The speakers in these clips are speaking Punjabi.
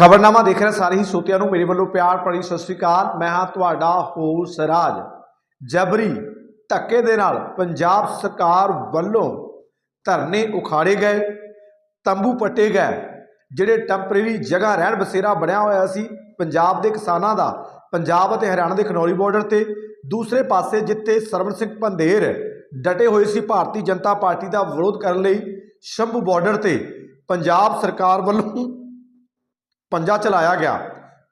ਖਬਰਨਾਮਾ ਦੇਖ ਰਹੇ ਸਾਰੇ ਹੀ ਸੋਤਿਆਂ ਨੂੰ ਮੇਰੇ ਵੱਲੋਂ ਪਿਆਰ ਭਰੀ ਸਤਿ ਸ੍ਰੀ ਅਕਾਲ। ਮੈਂ ਹਾਂ ਤੁਹਾਡਾ ਹੋਰ ਸਰਾਜ। ਜਬਰੀ ਧੱਕੇ ਦੇ ਨਾਲ ਪੰਜਾਬ ਸਰਕਾਰ ਵੱਲੋਂ ਧਰਨੇ ਉਖਾੜੇ ਗਏ, ਤੰਬੂ ਪੱਟੇ ਗਏ, ਜਿਹੜੇ ਟੈਂਪਰੇਰੀ ਜਗ੍ਹਾ ਰਹਿਣ ਬਸੇਰਾ ਬਣਿਆ ਹੋਇਆ ਸੀ। ਪੰਜਾਬ ਦੇ ਕਿਸਾਨਾਂ ਦਾ, ਪੰਜਾਬ ਅਤੇ ਹਰਿਆਣਾ ਦੇ ਖਨੌਰੀ ਬਾਰਡਰ ਤੇ। ਦੂਸਰੇ ਪਾਸੇ ਜਿੱਥੇ ਸਰਵਣ ਸਿੰਘ ਪੰਧੇਰ ਡਟੇ ਹੋਏ ਸੀ, ਭਾਰਤੀ ਜਨਤਾ ਪਾਰਟੀ ਦਾ ਵਿਰੋਧ ਕਰਨ ਲਈ ਸ਼ੰਭੂ ਬਾਰਡਰ ਤੇ। ਪੰਜਾਬ ਸਰਕਾਰ ਵੱਲੋਂ ਪੰਜਾ ਚਲਾਇਆ ਗਿਆ।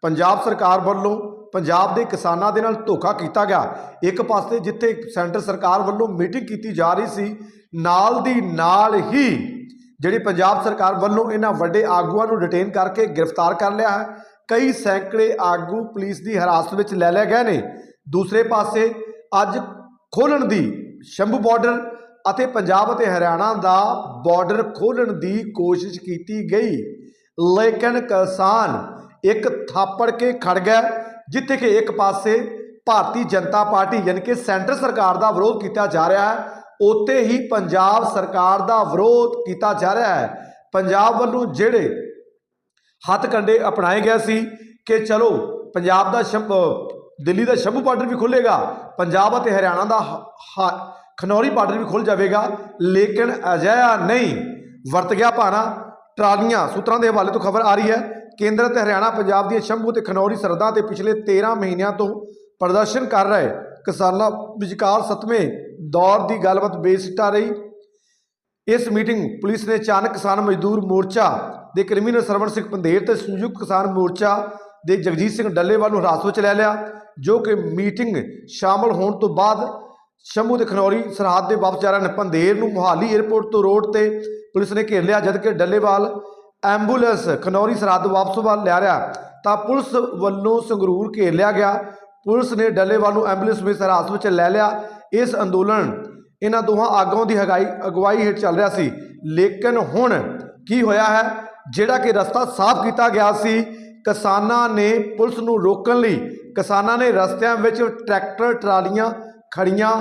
ਪੰਜਾਬ ਸਰਕਾਰ ਵੱਲੋਂ ਪੰਜਾਬ ਦੇ ਕਿਸਾਨਾਂ ਦੇ ਨਾਲ ਧੋਖਾ ਕੀਤਾ ਗਿਆ। ਇੱਕ ਪਾਸੇ ਜਿੱਥੇ ਸੈਂਟਰ ਸਰਕਾਰ ਵੱਲੋਂ ਮੀਟਿੰਗ ਕੀਤੀ ਜਾ ਰਹੀ ਸੀ, ਨਾਲ ਦੀ ਨਾਲ ਹੀ ਜਿਹੜੀ ਪੰਜਾਬ ਸਰਕਾਰ ਵੱਲੋਂ ਇਹਨਾਂ ਵੱਡੇ ਆਗੂਆਂ ਨੂੰ ਡਿਟੇਨ ਕਰਕੇ ਗ੍ਰਿਫਤਾਰ ਕਰ ਲਿਆ ਹੈ, ਕਈ ਸੈਂਕੜੇ ਆਗੂ ਪੁਲਿਸ ਦੀ ਹਿਰਾਸਤ ਵਿੱਚ ਲੈ ਲਏ ਗਏ ਨੇ। ਦੂਸਰੇ ਪਾਸੇ ਅੱਜ ਖੋਲਣ ਦੀ ਸ਼ੰਭੂ ਬਾਰਡਰ ਅਤੇ ਪੰਜਾਬ ਅਤੇ ਹਰਿਆਣਾ ਦਾ ਬਾਰਡਰ ਖੋਲਣ ਦੀ ਕੋਸ਼ਿਸ਼ ਕੀਤੀ ਗਈ। ਲੇਕਿਨ ਕਿਸਾਨ ਇੱਕ ਥਾਪੜ ਕੇ ਖੜ ਗਿਆ, ਜਿੱਥੇ ਕਿ ਇੱਕ ਪਾਸੇ ਭਾਰਤੀ ਜਨਤਾ ਪਾਰਟੀ ਯਾਨੀ ਕਿ ਸੈਂਟਰ ਸਰਕਾਰ ਦਾ ਵਿਰੋਧ ਕੀਤਾ ਜਾ ਰਿਹਾ ਹੈ, ਉੱਥੇ ਹੀ ਪੰਜਾਬ ਸਰਕਾਰ ਦਾ ਵਿਰੋਧ ਕੀਤਾ ਜਾ ਰਿਹਾ ਹੈ। ਪੰਜਾਬ ਵੱਲੋਂ ਜਿਹੜੇ ਹੱਥ ਕੰਡੇ ਅਪਣਾਏ ਗਏ ਸੀ ਕਿ ਚਲੋ, ਪੰਜਾਬ ਦਾ ਸ਼ੰਭ ਦਿੱਲੀ ਦਾ ਸ਼ੰਭੂ ਬਾਰਡਰ ਵੀ ਖੁੱਲੇਗਾ ਪੰਜਾਬ ਅਤੇ ਹਰਿਆਣਾ ਦਾ ਹ- ਹ- ਖਨੌਰੀ ਬਾਰਡਰ ਵੀ ਖੁੱਲ ਜਾਵੇਗਾ, ਲੇਕਿਨ ਅਜਿਹਾ ਨਹੀਂ। ਵਰਤ ਗਿਆ ਭਾਣਾ। ਟਰਾਲੀਆਂ, ਸੂਤਰਾਂ ਦੇ ਹਵਾਲੇ ਤੋਂ ਖਬਰ ਆ ਰਹੀ ਹੈ। ਕੇਂਦਰ ਅਤੇ ਹਰਿਆਣਾ, ਪੰਜਾਬ ਦੀਆਂ ਸ਼ੰਭੂ ਤੇ ਖਨੌਰੀ ਸਰਹੱਦਾਂ ਤੇ ਪਿਛਲੇ 13 ਮਹੀਨਿਆਂ ਤੋਂ ਪ੍ਰਦਰਸ਼ਨ ਕਰ ਰਹੇ ਕਿਸਾਨਾਂ ਵਿਚਕਾਰ ਸੱਤਵੇਂ ਦੌਰ ਦੀ ਗੱਲਬਾਤ ਬੇਸਿੱਟਾ ਰਹੀ। ਇਸ ਮੀਟਿੰਗ ਪੁਲਿਸ ਨੇ ਅਚਾਨਕ ਕਿਸਾਨ ਮਜ਼ਦੂਰ ਮੋਰਚਾ ਦੇ ਕ੍ਰਿਮੀਨਲ ਸਰਵਣ ਸਿੰਘ ਪੰਧੇਰ ਤੇ ਸੰਯੁਕਤ ਕਿਸਾਨ ਮੋਰਚਾ ਦੇ ਜਗਜੀਤ ਸਿੰਘ ਡੱਲੇਵਾਲ ਨੂੰ ਹਿਰਾਸਤ ਵਿੱਚ ਲੈ ਲਿਆ, ਜੋ ਕਿ ਮੀਟਿੰਗ ਸ਼ਾਮਲ ਹੋਣ ਤੋਂ ਬਾਅਦ ਸ਼ੰਭੂ ਤੇ ਖਨੌਰੀ ਸਰਹੱਦ ਦੇ ਵਾਪਸ ਜਾ ਰਹੇ ਨੇ ਪੰਦੇਰ ਨੂੰ ਮੁਹਾਲੀ 에ਅਰਪੋਰਟ ਤੋਂ ਰੋਡ ਤੇ ਪੁਲਿਸ ਨੇ ਘੇਰ ਲਿਆ, ਜਦਕਿ ਡੱਲੇਵਾਲ ਐਂਬੂਲੈਂਸ ਖਨੌਰੀ ਸਰਹੱਦ ਵਾਪਸ ਵੱਲ ਲੈ ਰਿਹਾ। ਤਾਂ ਪੁਲਿਸ ਵੱਲੋਂ ਸੰਗਰੂਰ ਘੇਰ ਲਿਆ ਗਿਆ। ਪੁਲਿਸ ਨੇ ਡੱਲੇਵਾਲ ਨੂੰ ਐਂਬੂਲੈਂਸ ਵਿੱਚ ਹਿਰਾਸਤ ਵਿੱਚ ਲੈ ਲਿਆ। ਇਸ ਅੰਦੋਲਨ ਇਹਨਾਂ ਦੋਹਾਂ ਆਗੂਆਂ ਦੀ ਹਗਾਈ, ਅਗਵਾਈ ਹੇਠ ਚੱਲ ਰਿਹਾ ਸੀ। ਲੇਕਿਨ ਹੁਣ ਕੀ ਹੋਇਆ ਹੈ? ਜਿਹੜਾ ਕਿ ਰਸਤਾ ਸਾਫ਼ ਕੀਤਾ ਗਿਆ ਸੀ, ਕਿਸਾਨਾਂ ਨੇ ਪੁਲਿਸ ਨੂੰ ਰੋਕਣ ਲਈ ਕਿਸਾਨਾਂ ਨੇ ਰਸਤਿਆਂ ਵਿੱਚ ਟਰੈਕਟਰ, ਟਰਾਲੀਆਂ ਖੜੀਆਂ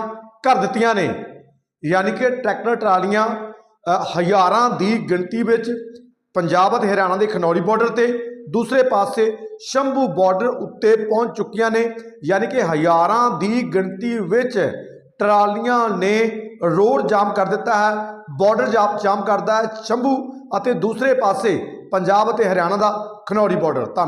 ਕਰ ਦਿੱਤੀਆਂ ਨੇ। ਯਾਨੀ ਕਿ ਟਰੈਕਟਰ, ਟਰਾਲੀਆਂ ਹਜ਼ਾਰਾਂ ਦੀ ਗਿਣਤੀ ਵਿੱਚ ਪੰਜਾਬ ਅਤੇ ਹਰਿਆਣਾ ਦੇ ਖਨੌਰੀ ਬਾਰਡਰ ਤੇ ਦੂਸਰੇ ਪਾਸੇ ਸ਼ੰਭੂ ਬਾਰਡਰ ਉੱਤੇ ਪਹੁੰਚ ਚੁੱਕੀਆਂ ਨੇ। ਯਾਨੀ ਕਿ ਹਜ਼ਾਰਾਂ ਦੀ ਗਿਣਤੀ ਵਿੱਚ ਟਰਾਲੀਆਂ ਨੇ ਰੋਡ ਜਾਮ ਕਰ ਦਿੱਤਾ ਹੈ ਬਾਰਡਰ ਜਾਮ ਜਾਮ ਕਰਦਾ ਹੈ ਸ਼ੰਭੂ ਅਤੇ ਦੂਸਰੇ ਪਾਸੇ ਪੰਜਾਬ ਅਤੇ ਹਰਿਆਣਾ ਦਾ ਖਨੌਰੀ ਬਾਰਡਰ ਧੰਨਵਾਦ।